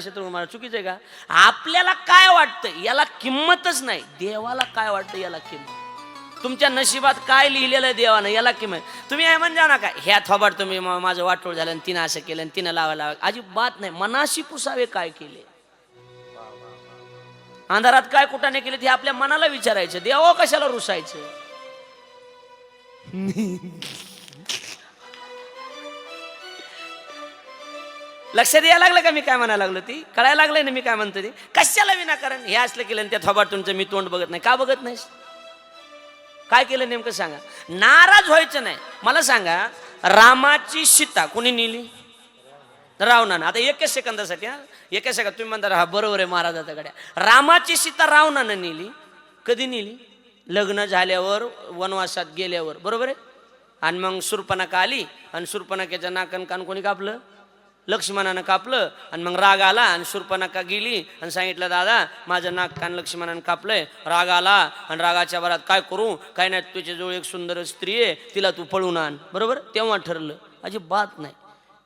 शत्रुघ्न महाराज चुकीचं आहे का? आपल्याला काय वाटतं याला किंमतच नाही. देवाला काय वाटतं याला किंमत. तुमच्या नशिबात काय लिहिलेलं आहे देवानं याला किंमत. तुम्ही आहे म्हणजे ना का ह्या थोबाड तुम्ही माझं वाटोळ झालं आणि तिनं असं केलं आणि तिनं लावा लावा. अजिबात नाही. मनाशी पुसावे काय केले? अंधारात काय कुठाने केले ते आपल्या मनाला विचारायचं. देवा कशाला रुसायचं? लक्षात यायला लागलं का मी काय म्हणायला लागलो ती? कळायला लागलंय ना मी काय म्हणतो ती? कशाला विनाकारण? हे असलं केलं आणि त्या थोबाड तुमचं मी तोंड बघत नाही. का बघत नाही काय केलं नेमकं सांगा? नाराज व्हायचं नाही. मला सांगा रामाची सीता कोणी नेली? रावणानं आता एकच सेकंदासाठी हा? एका सेकंद तुम्ही म्हणता हा बरोबर आहे महाराजाचा गड्या. रामाची सीता रावणानं नेली? कधी नेली? लग्न झाल्यावर वनवासात गेल्यावर. बरोबर आहे? आणि मग सुरपणाका आली? आणि सुरपणाक्याच्या नाकन कान कोणी कापलं? लक्ष्मणानं कापलं आणि मग राग आला आणि सुरपणाका गेली आणि सांगितलं दादा माझं नाक कान लक्ष्मणानं कापलंय. राग आला आणि रागाच्या भरात काय करू? काय नाही तुझ्याजवळ एक सुंदर स्त्री आहे तिला तू पळून आण. बरोबर? तेव्हा ठरलं. अजिबात नाही.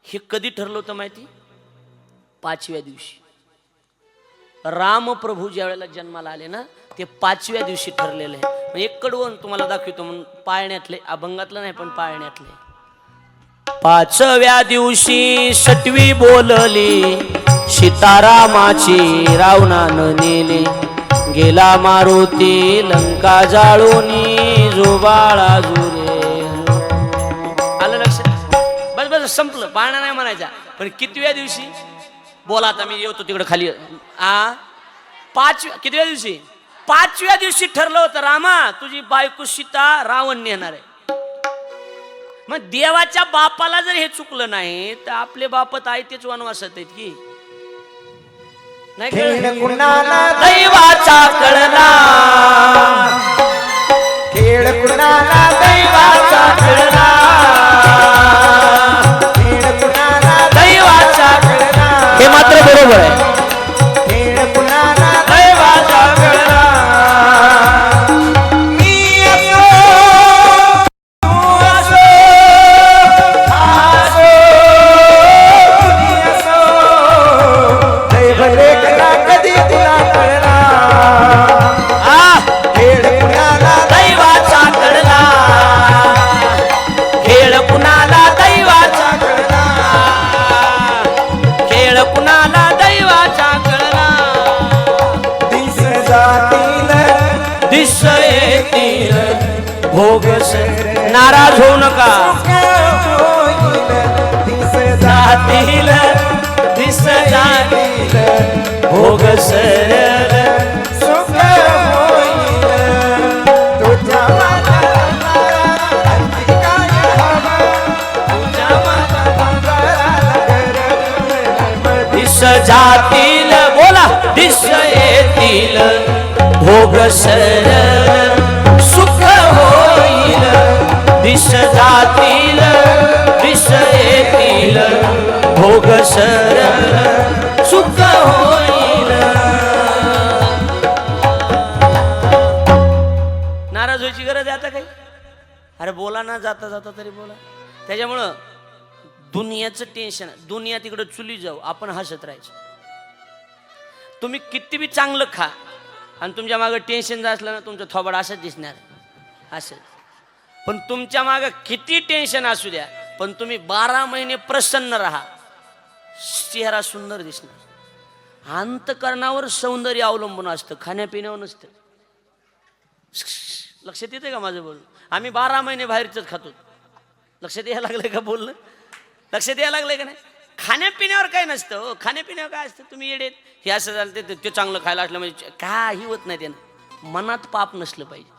हे कधी ठरलं होतं माहिती? पाचव्या दिवशी. रामप्रभू ज्या वेळेला जन्माला आले ना ते पाचव्या दिवशी ठरलेलं आहे. एक कडवण तुम्हाला दाखवतो म्हणून पाळण्यातले अभंगातलं नाही पण पाळण्यातले. पाचव्या दिवशी सटवी बोलली सीतारामाची रावणानं नेली. गेला मारुती लंका जाळूनी जोबाळा जुरे. आलं लक्ष? बस बस संपलं. पाळणा नाही म्हणायचा. पण कितव्या दिवशी? बोला आता मी येतो तिकडे खाली. आ? पाचव्या कितव्या दिवशी? पाचव्या दिवशी ठरलं होतं रामा तुझी बायको सीता रावण नेणार आहे. मग देवाच्या बापाला जर हे चुकलं नाही तर आपले बापत आहे तेच वनवासात आहेत की? नाही दैवाचा कळला. नाराज होऊ नका. दिस जातील दिस जातील भोग सरळ जातील बोला दिस येतील भोग सरळ दिस जातील दिस येतील. भोग सरळ सुख होईल. नाराज व्हायची गरज आहे आता काही? अरे बोला ना जाता जाता तरी बोला. त्याच्यामुळं दुनियाचं टेन्शन दुनिया तिकडं चुली जाऊ आपण हसत राहायचं. तुम्ही किती बी चांगलं खा आणि तुमच्या मागं टेन्शन जर असलं ना तुमचं थोबाड असंच दिसणार. असंच. पण तुमच्या मागं किती टेन्शन असू द्या पण तुम्ही बारा महिने प्रसन्न राहा. चेहरा सुंदर दिसणार. अंतकरणावर सौंदर्य अवलंबून असतं खाण्यापिण्यावर नसतं. लक्षात येते का माझं बोलणं? आम्ही बारा महिने बाहेरच खातो. लक्षात यायला लागलं का बोललं लक्षात यायला लागलंय का नाही? खाण्यापिण्यावर काय नसतं हो. खाण्यापिण्यावर काय असतं? तुम्ही येडेत. हे असं झालं ते ते चांगलं खायला असलं म्हणजे काही होत नाही त्यानं. मनात पाप नसलं पाहिजे.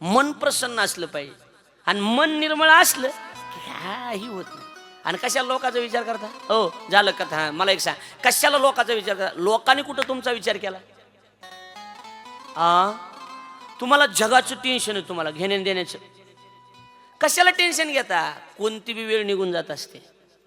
मन प्रसन्न असलं पाहिजे. आणि मन निर्मळ असलं की काही होत नाही. आणि कशाला लोकांचा विचार करता? हो. झालं कथा. हा, मला एक सांग. कशाला लोकांचा विचार करता? लोकांनी कुठं तुमचा विचार केला? आ? तुम्हाला जगाचं टेन्शन आहे तुम्हाला घेण्या देण्याचं कशाला टेन्शन घेता? कोणती बी वेळ निघून जात असते.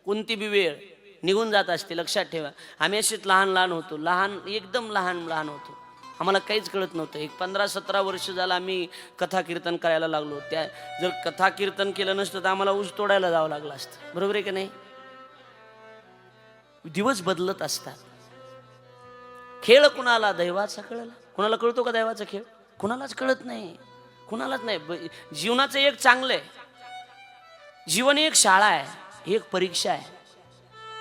कोणती बी वेळ निघून जात असते लक्षात ठेवा. आम्ही असेच लहान लहान होतो. लहान एकदम लहान लहान होतो. आम्हाला काहीच कळत नव्हतं. एक पंधरा सतरा वर्ष झालं आम्ही कथा कीर्तन करायला लागलो. त्या जर कथा कीर्तन केलं नसतं तर आम्हाला ऊस तोडायला जावं लागलं असतं. बरोबर आहे की नाही? दिवस बदलत असतात. खेळ कुणाला? दैवाचा कळला. कुणाला कळतो का दैवाचा खेळ? कुणालाच कळत नाही. कुणालाच नाही. जीवनाचं एक चांगलं आहे. जीवन एक शाळा आहे. ही एक परीक्षा आहे.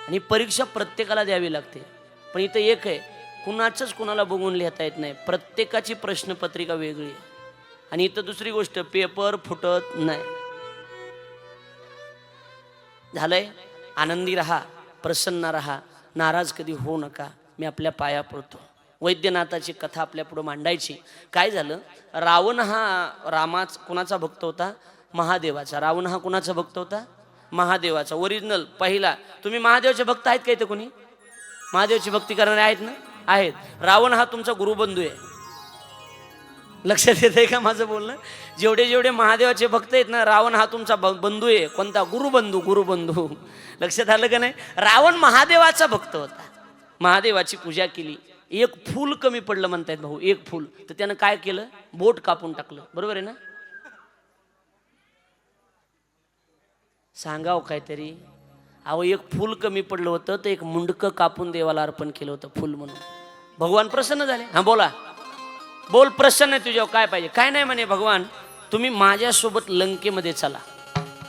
आणि परीक्षा प्रत्येकाला द्यावी लागते. पण इथं एक आहे. कुणाचंच कुणाला बघून लिहिता येत नाही. प्रत्येकाची प्रश्नपत्रिका वेगळी आहे. आणि इथं दुसरी गोष्ट पेपर फुटत नाही. झालंय? आनंदी राहा प्रसन्न राहा नाराज कधी होऊ नका मी आपल्या पाया पडतो. वैद्यनाथाची कथा आपल्या पुढं मांडायची. काय झालं? रावण हा रामाच कुणाचा भक्त होता? महादेवाचा. रावण हा कुणाचा भक्त होता? महादेवाचा. ओरिजिनल पहिला. तुम्ही महादेवाचे भक्त आहेत का इथे कोणी? महादेवाची भक्ती करणारे आहेत ना? आहेत. रावण हा तुमचा गुरुबंधू आहे. लक्षात येत आहे का माझं बोलणं? जेवढे जेवढे महादेवाचे भक्त आहेत ना रावण हा तुमचा बंधू आहे. कोणता? गुरुबंधू गुरुबंधू. लक्षात आलं का नाही? रावण महादेवाचा भक्त होता. महादेवाची पूजा केली. एक फूल कमी पडलं म्हणतायत भाऊ एक फूल. तर त्यानं काय केलं? बोट कापून टाकलं. बरोबर आहे ना? सांगाव काहीतरी. अहो एक फूल कमी पडलं होतं तर एक मुंडकं कापून देवाला अर्पण केलं होतं फूल म्हणून. भगवान प्रसन्न झाले. हा बोला. बोल प्रसन्न आहे तुझ्यावर काय पाहिजे? काय नाही म्हणे भगवान तुम्ही माझ्यासोबत लंकेमध्ये चला.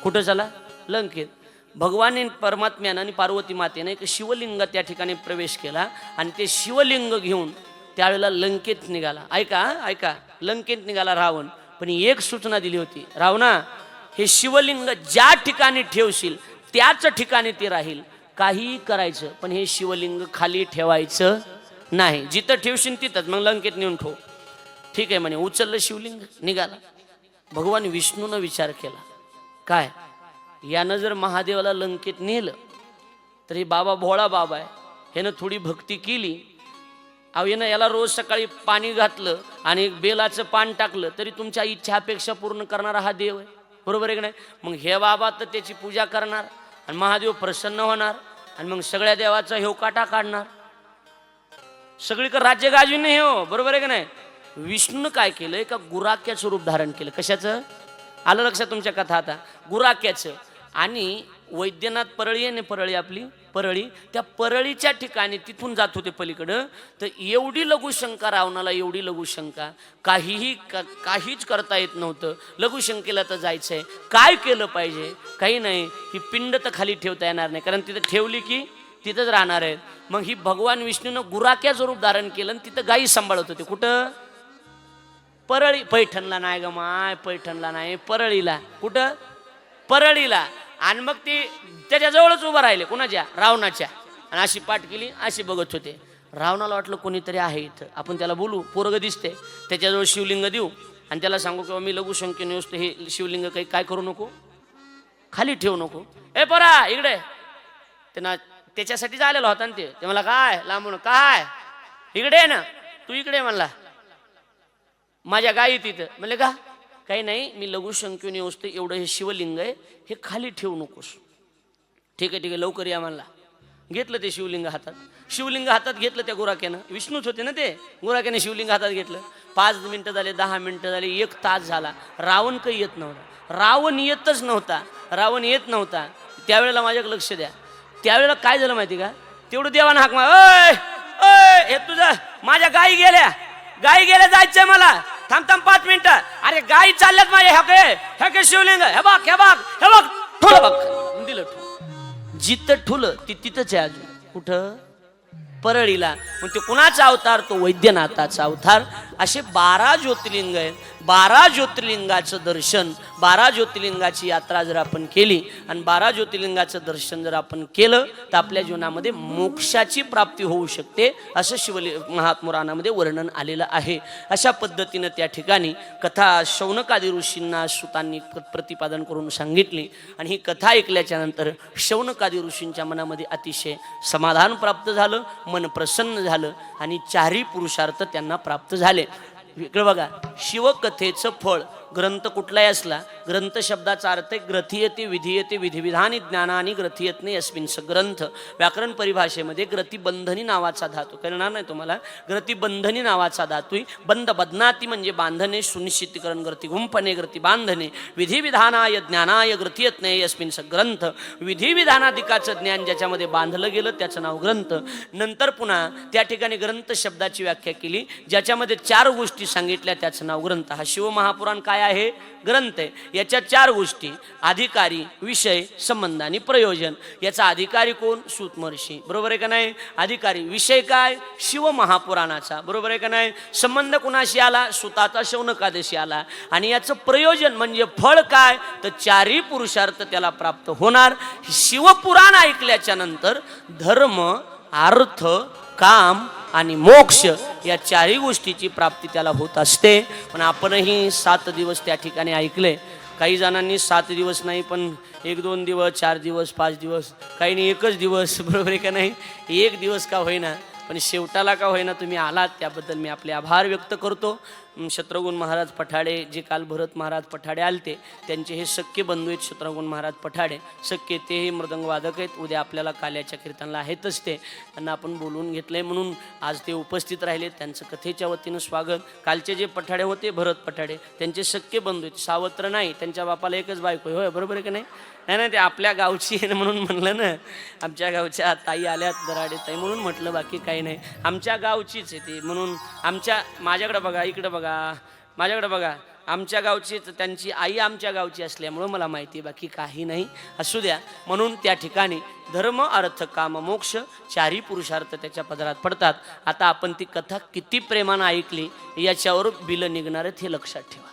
कुठं चला? लंकेत. भगवान परमात्म्यानं आणि पार्वती मातेनं एक शिवलिंग त्या ठिकाणी प्रवेश केला आणि ते शिवलिंग घेऊन त्यावेळेला लंकेत निघाला. ऐका ऐका. लंकेत निघाला रावण पण एक सूचना दिली होती. रावणा हे शिवलिंग ज्या ठिकाणी ठेवशील त्याच ठिकाणी ते राहील. काहीही करायचं पण हे शिवलिंग खाली ठेवायचं नाही. जिथं ठेवशील तिथंच. मग लंकेत नेऊन ठेव. ठीक आहे म्हणे उचललं शिवलिंग निघाला. भगवान विष्णूनं विचार केला. काय? यानं जर महादेवाला लंकेत नेलं तर हे बाबा भोळा बाबा आहे. ह्यानं थोडी भक्ती केली. अहो यानं याला रोज सकाळी पाणी घातलं आणि बेलाचं पान टाकलं तरी तुमच्या इच्छा अपेक्षा पूर्ण करणारा हा देव आहे. बरोबर आहे की नाही? मग हे बाबा तर त्याची पूजा करणार. आणि महादेव प्रसन्न होणार आणि मग सगळ्या देवाचा हेवकाटा काढणार. सगळीकडे राज्य गाजवी नाही हो बरोबर आहे का नाही? विष्णूनं काय केलं? एका गुराक्याचं रूप धारण केलं. कशाचं? आलं लक्षात तुमच्या कथा आता? गुराक्याचं. आणि वैद्यनाथ परळी आहे ना परळी आपली परळी त्या परळीच्या ठिकाणी तिथून जात होते पलीकडं. तर एवढी लघुशंका रावणाला एवढी लघुशंका. काहीही का काहीच करता येत नव्हतं. लघुशंकेला तर जायचं आहे काय केलं पाहिजे? काही नाही. ही पिंड तर खाली ठेवता येणार नाही. कारण तिथं ठेवली की तिथंच राहणार आहेत. मग ही भगवान विष्णूनं गुराक्याचं रूप धारण केलं आणि तिथं गायी सांभाळत होते. कुठं? परळी. पैठणला नाही ग माय पैठणला नाही. परळीला. कुठं? परळीला. आणि मग ती त्याच्याजवळच उभं राहिले कुणाच्या? रावणाच्या. आणि अशी पाठ केली अशी बघत होते. रावणाला वाटलं कोणीतरी आहे इथं. आपण त्याला बोलू पोरग दिसते त्याच्याजवळ शिवलिंग देऊ. आणि त्याला सांगू किंवा मी लघुशंकेने असतो हे शिवलिंग काही काय करू नको? खाली ठेवू नको. ए परा इकडे. त्यांना त्याच्यासाठीच आलेला होता ना ते. मला काय? लांबून काय? इकडे आहे ना. तू इकडे म्हणला. माझ्या गाई तिथं म्हणले का? काही नाही मी लघुशंकेने असतो एवढं हे शिवलिंग आहे हे खाली ठेवू नकोस. ठीक आहे ठीक आहे लवकर या मला. घेतलं ते शिवलिंग हातात. शिवलिंग हातात घेतलं त्या गुराक्यानं विष्णूच होते ना ते? गुराक्याने शिवलिंग हातात घेतलं. पाच मिनटं झाले दहा मिनटं झाले एक तास झाला. रावण काही येत नव्हता. रावण येतच नव्हता. रावण येत नव्हता. त्यावेळेला माझ्याकडे लक्ष द्या. त्यावेळेला काय झालं माहिती का? तेवढं देवानं हाक मा हे तुझं माझ्या गाई गेल्या. गाई गेल्या जायचंय मला. थांब थांब पाच मिनिटं. अरे गाई चालल्यात माझ्या ह्या के ह्या के शिवलिंग हे बघ हे बघ हे बघ. ठुलं बघ. दिलं ठुलं. जिथं ठुलं ती तिथंच आहे अजून. कुठं? परळीला. मग ते कुणाचा अवतार? तो वैद्यनाथाचा अवतार. असे बारा ज्योतिर्लिंग आहेत. बारा ज्योतिर्लिंगाचं दर्शन बारा ज्योतिर्लिंगाची यात्रा जर आपण केली आणि बारा ज्योतिर्लिंगाचं दर्शन जर आपण केलं तर आपल्या जीवनामध्ये मोक्षाची प्राप्ती होऊ शकते असं शिवलि महात्मुराणामध्ये वर्णन आलेलं आहे. अशा पद्धतीनं त्या ठिकाणी कथा शौनकादी ऋषींना सुतांनी प्रतिपादन करून सांगितली आणि ही कथा ऐकल्याच्या नंतर शौनकादी ऋषींच्या मनामध्ये अतिशय समाधान प्राप्त झालं मन प्रसन्न झालं आणि चारही पुरुषार्थ त्यांना प्राप्त झाले. इकडे बघा शिवकथेचं फळ. ग्रंथ कुठलाही असला ग्रंथ शब्दाचा अर्थ आहे ग्रथीयते विधीयते विधिविधानी ज्ञानानी ग्रथीयत नाही स ग्रंथ. व्याकरण परिभाषेमध्ये ग्रतिबंधनी नावाचा धातू. करणार नाही तुम्हाला? ग्रतिबंधनी नावाचा धातू बंद बंध बदनाती म्हणजे बांधणे सुनिश्चितीकरण ग्रती गुंपणे ग्रती बांधणे. विधिविधानाय ज्ञानाय ग्रथियत्ने नाही स ग्रंथ. विधिविधानाधिकाचं ज्ञान ज्याच्यामध्ये बांधलं गेलं त्याचं नाव ग्रंथ. नंतर पुन्हा त्या ठिकाणी ग्रंथ शब्दाची व्याख्या केली ज्याच्यामध्ये चार गोष्टी सांगितल्या त्याचं नाव ग्रंथ. हा शिवमहापुराण काय आहे? ग्रंथ आहे. याच्या चार गोष्टी. अधिकारी विषय संबंध आणि प्रयोजन. याचा अधिकारी कोण? सूतमर्षी बरोबर आहे का नाही? अधिकारी विषय काय? शिव महापुराणाचा. बरोबर आहे का नाही? संबंध कुणाशी आला? सुताचा शौनकादशी आला. आणि याचं प्रयोजन म्हणजे फळ काय? तर चारही पुरुषार्थ त्याला प्राप्त होणार. शिवपुराण ऐकल्याच्या नंतर धर्म अर्थ काम आणि मोक्ष या चारही गोष्टीची प्राप्ती त्याला होत असते. पण आपणही सात दिवस त्या ठिकाणी ऐकले. काही जणांनी सात दिवस नाही पण एक दोन दिवस चार दिवस पाच दिवस काही नाही एकच दिवस बरोबर आहे का नाही? एक दिवस का होईना. पण शेवटाला का होईना तुम्ही आलात त्याबद्दल मी आपले आभार व्यक्त करतो. शत्रुघ्न महाराज पठाडे जे काल भरत महाराज पठाडे आलते त्यांचे हे सख्खे बंधू आहेत शत्रुघ्न महाराज पठाडे. सख्खे तेही मृदंगवादक आहेत उद्या आपल्याला काल्याच्या कीर्तनला आहेतच ते. त्यांना आपण बोलवून घेतलंय म्हणून आज ते उपस्थित राहिले. त्यांचं कथेच्या वतीनं स्वागत. कालचे जे पठाडे होते भरत पठाडे त्यांचे सख्खे बंधू आहेत. सावत्र नाही त्यांच्या बापाला एकच बायको होय बरोबर आहे की नाही? नाही नाही ते आपल्या गावची आहे ना म्हणून म्हणलं ना. आमच्या गावच्या ताई आल्यात दराडे ताई म्हणून म्हटलं बाकी काही नाही. आमच्या गावचीच आहे ती म्हणून. आमच्या माझ्याकडं बघा इकडं बघा. माझ्याकडं बघा. आमच्या गावचीच त्यांची आई आमच्या गावची असल्यामुळं मला माहिती आहे बाकी काही नाही. असू द्या. म्हणून त्या ठिकाणी धर्म अर्थ काम मोक्ष चारी पुरुषार्थ त्याच्या पदरात पडतात. आता आपण ती कथा किती प्रेमानं ऐकली याच्यावर बिलं निघणार आहेत हे लक्षात ठेवा.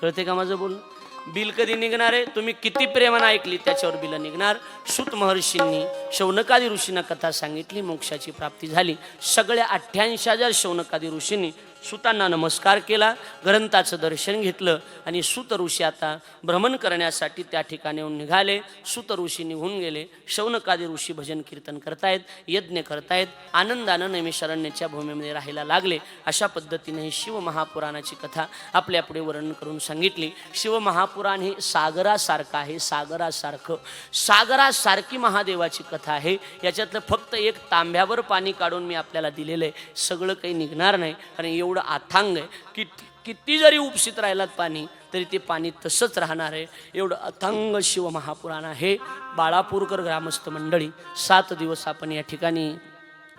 कळते का माझं बोलणं? बिल कधी निघणार आहे? तुम्ही किती प्रेमानं ऐकली त्याच्यावर बिल निघणार? सुत महर्षींनी शौनकादी ऋषींना कथा सांगितली मोक्षाची प्राप्ती झाली. सगळ्या अठ्ठ्याऐंशी हजार शौनकादी ऋषींनी सुतांना नमस्कार केला ग्रंथाचं दर्शन घेतलं आणि सुत ऋषी आता भ्रमण करण्यासाठी त्या ठिकाणी येऊन निघाले. सुत ऋषी निघून गेले. शौनकादी ऋषी भजन कीर्तन करतायत यज्ञ करतायत आनंदानं नैमिषारण्याच्या भूमीमध्ये राहायला लागले. अशा पद्धतीने ही शिव महापुराणाची कथा आपल्या पुढे वर्णन करून सांगितली. शिव महापुराण हे सागरासारखं आहे सागरासारखं. सागरासारखी महादेवाची कथा आहे. याच्यातलं फक्त एक तांब्यावर पाणी काढून मी आपल्याला दिलेलं आहे. सगळं काही निघणार नाही. कारण एवढं अथांग आहे की किती जरी उपसित राहिलात पाणी तरी ते पाणी तसंच राहणार आहे. एवढं अथांग शिव महापुराण आहे. बाळापूरकर ग्रामस्थ मंडळी सात दिवस आपण या ठिकाणी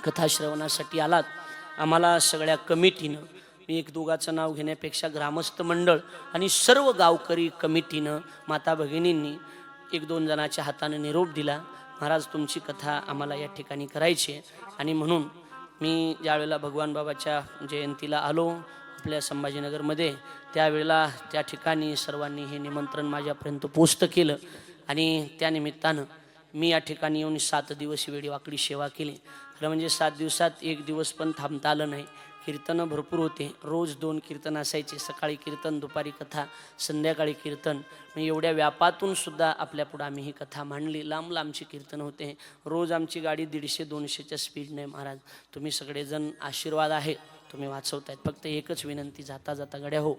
कथाश्रवणासाठी आलात. आम्हाला सगळ्या कमिटीनं मी एक दोघाचं नाव घेण्यापेक्षा ग्रामस्थ मंडळ आणि सर्व गावकरी कमिटीनं माता भगिनींनी एक दोन जणाच्या हातानं निरोप दिला. महाराज तुमची कथा आम्हाला या ठिकाणी करायची आहे. आणि म्हणून मी ज्यावेळेला भगवान बाबाच्या जयंतीला आलो आपल्या संभाजीनगरमध्ये त्यावेळेला त्या ठिकाणी सर्वांनी हे निमंत्रण माझ्यापर्यंत पोचतं केलं. आणि त्या निमित्तानं मी या ठिकाणी येऊन सात दिवस वेडीवाकडी सेवा केली. खरं म्हणजे सात दिवसात एक दिवस पण थांबता आलं नाही. कीर्तनं भरपूर होते. रोज दोन कीर्तन असायचे. सकाळी कीर्तन दुपारी कथा संध्याकाळी कीर्तन. एवढ्या व्यापातून सुद्धा आपल्यापुढं आम्ही ही कथा मांडली. लांब लांबची कीर्तन होते. रोज आमची गाडी दीडशे दोनशेच्या स्पीडने महाराज तुम्ही सगळेजण आशीर्वाद आहे. तुम्ही वाचवतायत. फक्त एकच विनंती जाता जाता गड्या हो.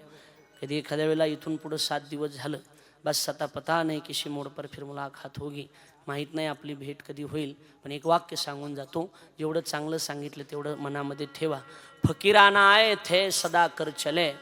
कधी एखाद्या वेळेला इथून पुढं सात दिवस झालं. बस आता पता नाही किशी मोड पर फिर मुलाखात होगी. माहीत नाही आपली भेट कधी होईल पण एक वाक्य सांगून जातो. जेवढं चांगलं सांगितलं तेवढं मनामध्ये ठेवा. फकीराना आय थे सदा कर चले.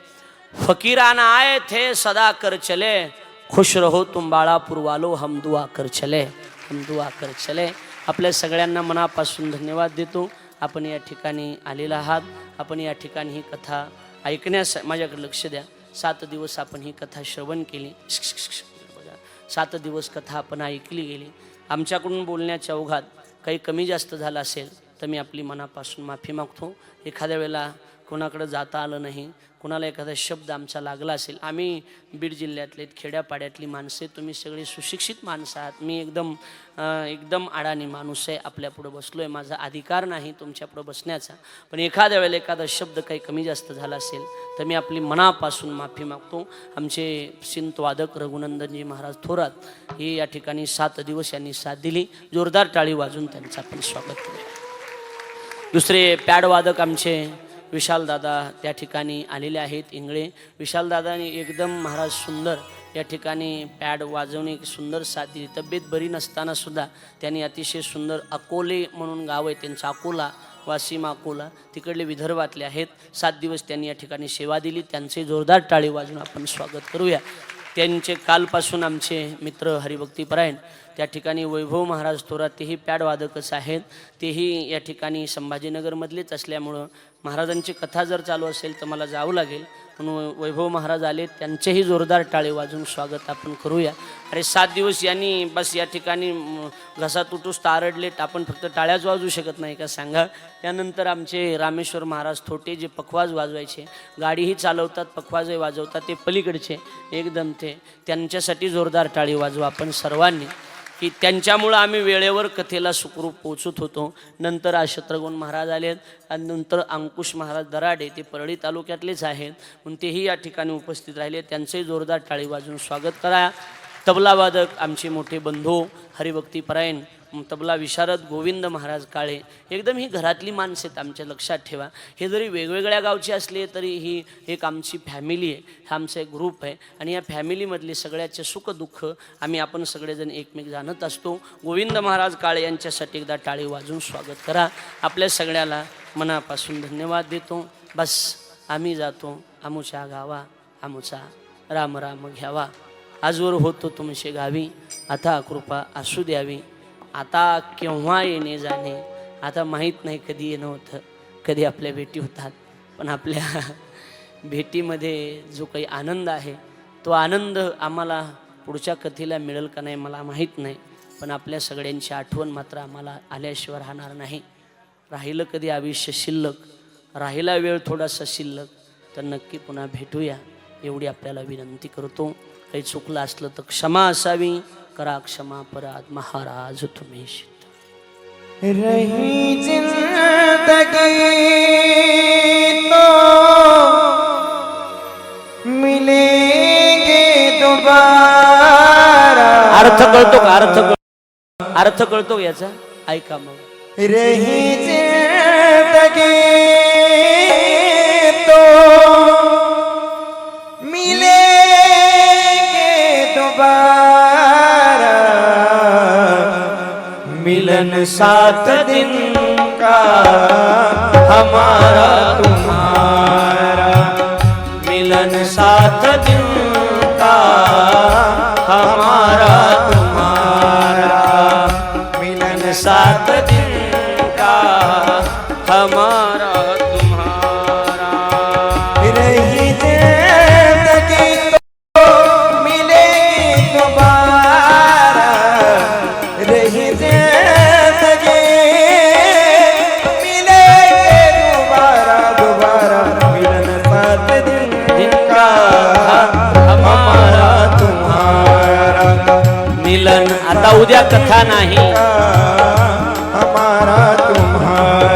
फकीराना आय थे सदा कर चले. खुश रहो तुम बाळापूर वालो हम दुआ कर चले. हम दुआ कर चले. आपल्या सगळ्यांना मनापासून धन्यवाद देतो. आपण या ठिकाणी आलेला आहात. आपण या ठिकाणी ही कथा ऐकण्यास माझ्याकडे लक्ष द्या. सात दिवस आपण ही कथा श्रवण केली. सात दिवस कथा आपण ऐकली गेली. आमच्याकडून बोलण्याच्या ओघात काही कमी जास्त झालं असेल तर मी आपली मनापासून माफी मागतो. एखाद्या वेळेला कोणाकडं जाता आलं नाही कोणाला एखादा शब्द आमचा लागला असेल आम्ही बीड जिल्ह्यातले खेड्यापाड्यातली माणसे तुम्ही सगळे सुशिक्षित माणसं आहात. मी एकदम एकदम अडाणी माणूस आहे आपल्यापुढं बसलो आहे माझा अधिकार नाही तुमच्यापुढं बसण्याचा. पण एखाद्या वेळेला एखादा शब्द काही कमी जास्त झाला असेल तर मी आपली मनापासून माफी मागतो. आमचे सिंतवादक रघुनंदनजी महाराज थोरात हे या ठिकाणी सात दिवस यांनी साथ दिली. जोरदार टाळी वाजून त्यांचं आपण स्वागत केलं दुसरे पॅडवादक आमचे विशालदादा त्या ठिकाणी आलेले आहेत इंगळे. विशालदादाने एकदम महाराज सुंदर या ठिकाणी पॅड वाजवणे एक सुंदर साथ दिली तब्येत बरी नसतानासुद्धा त्यांनी अतिशय सुंदर अकोले म्हणून गाव आहे त्यांचं अकोला वाशिम अकोला तिकडले विदर्भातले आहेत. सात दिवस त्यांनी या ठिकाणी सेवा दिली. त्यांचे जोरदार टाळी वाजून आपण स्वागत करूया. त्यांचे कालपासून आमचे मित्र हरिभक्तीपरायण त्या ठिकाणी वैभव महाराज थोरात तेही पॅड वादकच आहेत. तेही या ठिकाणी संभाजीनगरमधलेच असल्यामुळं महाराजांची कथा जर चालू असेल तर मला जावं लागेल. म्हणून वैभव महाराज आले त्यांचेही जोरदार टाळे वाजून स्वागत आपण करूया. अरे सात दिवस यांनी बस या ठिकाणी घसा तुटूस तारडलेत आपण फक्त टाळ्याच वाजवू शकत नाही का सांगा? त्यानंतर आमचे रामेश्वर महाराज थोटे जे पखवाज वाजवायचे गाडीही चालवतात पखवाजही वाजवतात ते पलीकडचे एकदम ते. त्यांच्यासाठी जोरदार टाळी वाजवा आपण सर्वांनी. की त्यांच्यामुळं आम्ही वेळेवर कथेला सुखरूप पोचत होतो. नंतर आशत्रगुण महाराज आलेत आणि नंतर अंकुश महाराज दराडे ते परळी तालुक्यातलेच आहेत. म्हणून तेही या ठिकाणी उपस्थित राहिले. त्यांचंही जोरदार टाळी वाजून स्वागत करा. तबलावादक आमचे मोठे बंधू हरिभक्तीपरायण तबला विशारद गोविंद महाराज काळे एकदम ही घरातली माणसं आहेत आमच्या लक्षात ठेवा. हे जरी वेगवेगळ्या गावची असले तरी ही एक आमची फॅमिली आहे. हा आमचा एक ग्रुप आहे. आणि या फॅमिलीमधले सगळ्याचे सुख दुःख आम्ही आपण सगळेजण एकमेक जाणत असतो. गोविंद महाराज काळे यांच्यासाठी एकदा टाळी वाजून स्वागत करा. आपल्या सगळ्याला मनापासून धन्यवाद देतो. बस आम्ही जातो. आमुच्या गावा आमुचा राम राम घ्यावा. आजवर होतो तुमचे गावी. आता कृपा असू द्यावी. आता केव्हा येणे जाणे आता माहीत नाही कधी येणं होतं कधी आपल्या भेटी होतात. पण आपल्या भेटीमध्ये जो काही आनंद आहे तो आनंद आम्हाला पुढच्या कथेला मिळेल का नाही मला माहीत नाही. पण आपल्या सगळ्यांची आठवण मात्र आम्हाला आल्याशिवाय राहणार नाही. राहिलं कधी आयुष्य शिल्लक राहिला वेळ थोडासा शिल्लक तर नक्की पुन्हा भेटूया. एवढी आपल्याला विनंती करतो. काही चुकलं असलं तर क्षमा असावी. करा क्षमा परात महाराज तुम्ही. रही जिंदगी तो मिलेंगे दोबारा। अर्थ कळतो का? अर्थ कळ अर्थ कळतो याचा? ऐका मग. रही जिंदगी मिलन सात दिन का हमारा उद्या कथा नाही.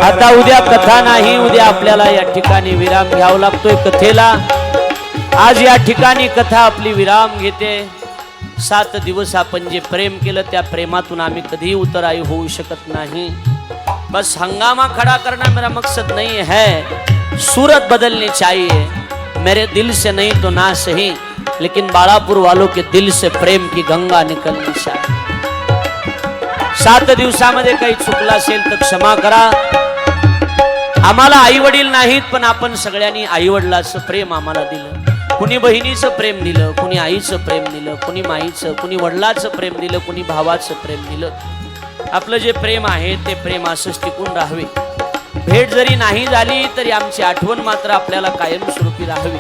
आता उद्या कथा नाही उद्या आपल्याला या ठिकाणी विराम घ्यावा लागतोय कथेला. आज या ठिकाणी कथा आपली विराम घेते. सात दिवस आपण जे प्रेम केलं त्या प्रेमातून आम्ही कधीही उतराई होऊ शकत नाही. बस हंगामा खड़ा करना मेरा मकसद नहीं है. सूरत बदलनी चाहिए. मेरे दिल से नहीं तो ना सही लेकिन बालापुर वालों के दिल से प्रेम की गंगा निकलनी चाहिए। सात दिवसामध्ये काही चुकलं असेल तर क्षमा करा. आम्हाला आई वडील नाहीत पण आपण सगळ्यांनी आई वडिलाचं प्रेम आम्हाला दिलं. कुणी बहिणीचं प्रेम दिलं कुणी आईचं प्रेम दिलं कुणी माईचं कुणी वडिलाचं प्रेम दिलं कुणी भावाचं प्रेम दिलं. आपलं जे प्रेम आहे ते प्रेम असंच टिकून राहावे. भेट जरी नाही झाली तरी आमची आठवण मात्र आपल्याला कायमस्वरूपी राहावी.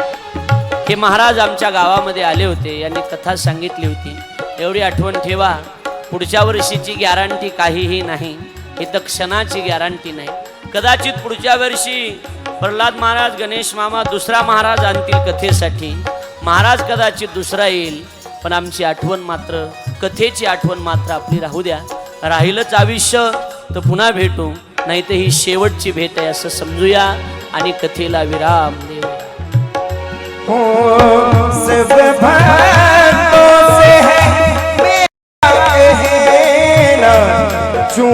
हे महाराज आमच्या गावामध्ये आले होते यांनी कथा सांगितली होती. एवढी आठवण ठेवा. पुढच्या वर्षीची गॅरंटी काहीही नाही. इथं क्षणाची गॅरंटी नाही. कदाचित पुढच्या वर्षी प्रल्हाद महाराज गणेश मामा दुसरा महाराज आणतील कथेसाठी. महाराज कदाचित दुसरा येईल पण आमची आठवण मात्र कथेची आठवण मात्र आपली राहू द्या. राहिलंच आयुष्य तर पुन्हा भेटू. नाही तर ही शेवटची भेट आहे असं समजूया आणि कथेला विराम देऊया. हो,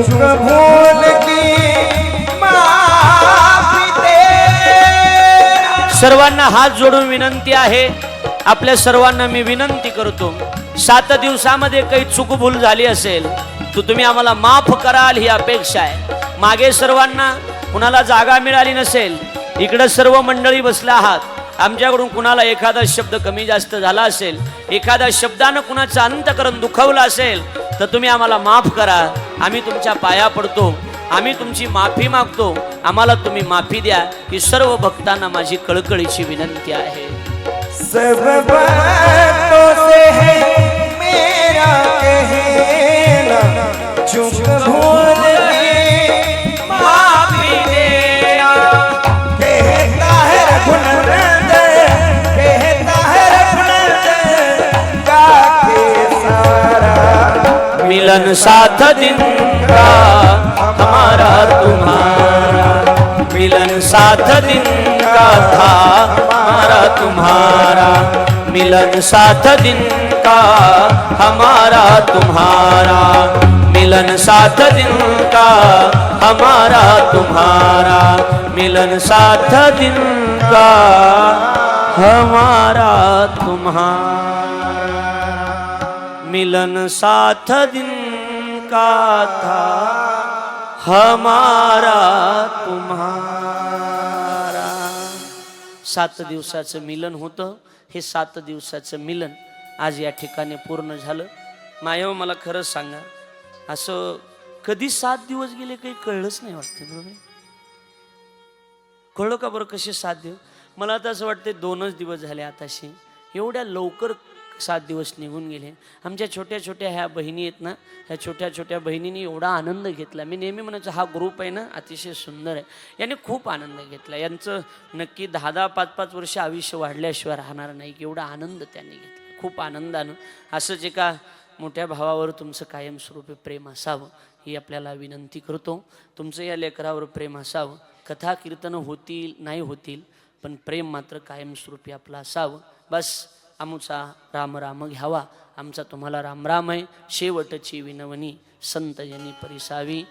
चूक भूल की सर्वांना हात जोडून विनंती आहे. आपल्या सर्वांना मी विनंती करतो. सात दिवसामध्ये काही चुकभूल झाली असेल तर तुम्ही आम्हाला माफ कराल ही अपेक्षा आहे. मागे सर्वांना कुणाला जागा मिळाली नसेल इकडं सर्व मंडळी बसल्या आहात. आमच्याकडून कुणाला एखादा शब्द कमी जास्त झाला असेल एखाद्या शब्दानं कुणाचं अंतकरण दुखवलं असेल तर तुम्ही आम्हाला माफ करा. आम्ही तुमच्या पाया पडतो आम्ही तुमची माफी मागतो. आम्हाला तुम्ही माफी द्या. ही सर्व भक्तांना माझी कळकळीची विनंती आहे. सब बातों से है मेरा कहना चुप भूल के माफी देना कहता है रघुनंदन कहता है रघुनंदन गाके सारा। मिलन साथ दिन का हमारा तुम्हारा मिलन साथ दिन का था हमारा तुम्हारा मिलन साथ दिन का हमारा तुम्हारा मिलन साथ दिन का हमारा तुम्हारा मिलन साथ दिन का हमारा तुम्हारा मिलन साथ दिन का था? हमारा तुम्हारा। सात दिवसाचं मिलन होतं. हे सात दिवसाचं मिलन आज या ठिकाणी पूर्ण झालं. मायव मला खरंच सांगा असं कधी सात दिवस गेले काही कळलंच नाही वाटतं बरोबर कळलं का बरं कसे सात दिवस? मला आता असं वाटतं दोनच दिवस झाले आताशी. एवढ्या लवकर सात दिवस निघून गेले. आमच्या छोट्या छोट्या ह्या बहिणी आहेत ना ह्या छोट्या छोट्या बहिणींनी एवढा आनंद घेतला. मी नेहमी म्हणायचो हा ग्रुप आहे ना अतिशय सुंदर आहे. याने खूप आनंद घेतला. यांचं नक्की दहा दहा पाच पाच वर्ष आयुष्य वाढल्याशिवाय राहणार नाही. की एवढा आनंद त्यांनी घेतला. खूप आनंदानं. असंच एका मोठ्या भावावर तुमचं कायमस्वरूपी प्रेम असावं ही आपल्याला विनंती करतो. तुमचं या लेकरावर प्रेम असावं. कथा कीर्तन होतील नाही होतील पण प्रेम मात्र कायमस्वरूपी आपलं असावं. बस. आमचा रामराम घ्यावा. आमचा तुम्हाला रामराम आहे. शेवटची विनवणी संत यांनी परिसावी.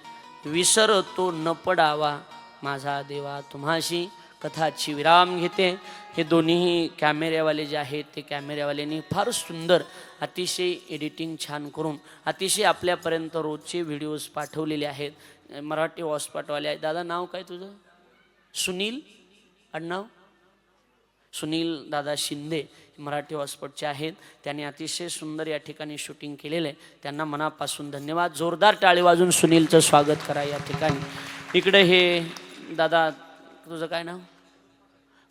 विसरतो न पडावा माझा देवा तुम्हाशी. कथाची विराम घेते. हे दोन्हीही कॅमेऱ्यावाले जे आहेत ते कॅमेऱ्यावाल्यांनी फार सुंदर अतिशय एडिटिंग छान करून अतिशय आपल्यापर्यंत रोजचे व्हिडिओज पाठवलेले आहेत. मराठी हॉस्पॉटवाले आहेत. दादा नाव काय तुझं? सुनील? आडनाव? सुनील दादा शिंदे मराठी हॉस्पॉटचे आहेत. त्यांनी अतिशय सुंदर या ठिकाणी शूटिंग केलेलं आहे. त्यांना मनापासून धन्यवाद. जोरदार टाळी वाजून सुनीलचं स्वागत करा या ठिकाणी. इकडे हे दादा तुझं काय नाव?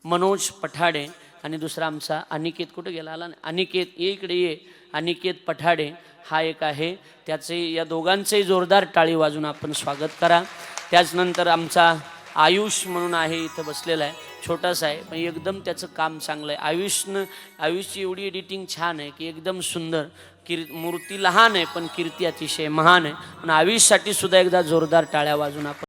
मनोज पठाडे आणि दुसरा आमचा अनिकेत कुठं गेला? आला नाही. अनिकेत ये इकडे ये. अनिकेत पठाडे हा एक आहे. त्याचे या दोघांचंही जोरदार टाळी वाजून आपण स्वागत करा. त्याचनंतर आमचा आयुष म्हणून आहे इथं बसलेला आहे. छोटासा आहे पण एकदम त्याचं काम चांगलं आहे. आयुषनं आयुषची एवढी एडिटिंग छान आहे की एकदम सुंदर. किर मूर्ती लहान आहे पण कीर्ती अतिशय महान आहे. पण आयुषसाठी सुद्धा एकदा जोरदार टाळ्या वाजून आपण